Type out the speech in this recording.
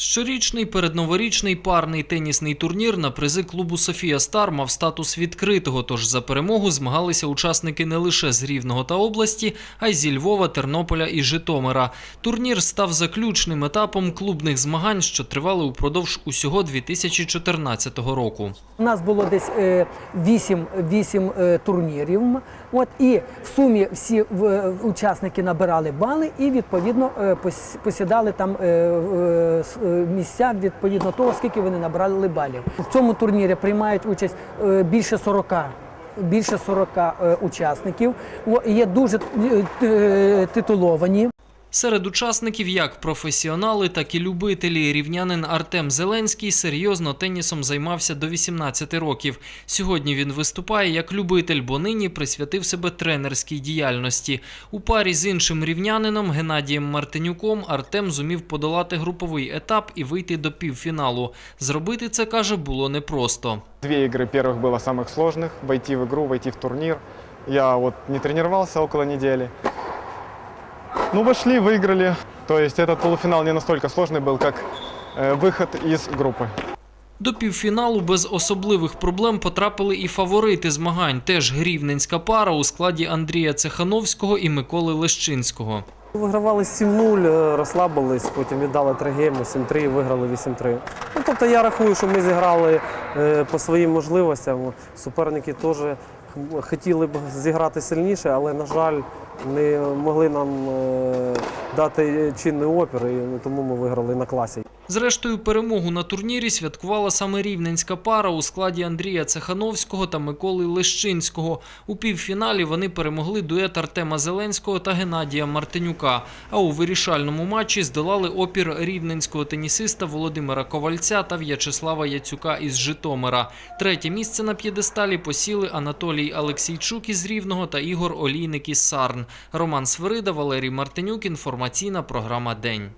Щорічний передноворічний парний тенісний турнір на призи клубу Софія Стар мав статус відкритого. Тож за перемогу змагалися учасники не лише з Рівного та області, а й зі Львова, Тернополя і Житомира. Турнір став заключним етапом клубних змагань, що тривали упродовж усього 2014 року. У нас було десь е, 8, 8 е, турнірів. От, і в сумі всі е, учасники набирали бали і відповідно посідали там місця відповідно того, скільки вони набрали балів. В цьому турнірі приймають участь е, більше 40. Більше 40 е, учасників є дуже е, е, титуловані. Серед учасників як професіонали, так і любителі. Рівнянин Артем Зеленський серйозно тенісом займався до 18 років. Сьогодні він виступає як любитель, бо нині присвятив себе тренерській діяльності. У парі з іншим рівнянином Геннадієм Мартинюком Артем зумів подолати груповий етап і вийти до півфіналу. Зробити це каже було непросто. Две игры первых было самых сложных. Войти в игру, войти в турнир. Я вот не тренировался около недели. Ну, вошли, выиграли. То есть этот полуфинал не настолько сложный был, как э, выход из группы. До півфіналу без особливих проблем потрапили і фаворити змагань. Теж грівненська пара у складі Андрія Цехановського і Миколи Лещинського. Вигравали 7-0, е, розслабились, потім віддали 3 гейми, 7-3 і виграли 8-3. Ну, тобто я рахую, що ми зіграли е, по своїм можливостям. Суперники теж х- хотіли б зіграти сильніше, але, на жаль, не могли нам е, дати чинний опір, і тому ми виграли на класі. Зрештою, перемогу на турнірі святкувала саме рівненська пара у складі Андрія Цехановського та Миколи Лещинського. У півфіналі вони перемогли дует Артема Зеленського та Геннадія Мартинюка. А у вирішальному матчі здолали опір рівненського тенісиста Володимира Ковальця та В'ячеслава Яцюка із Житомира. Третє місце на п'єдесталі посіли Анатолій Алексійчук із Рівного та Ігор Олійник із Сарн. Роман Свирида, Валерій Мартинюк. Інформаційна програма День.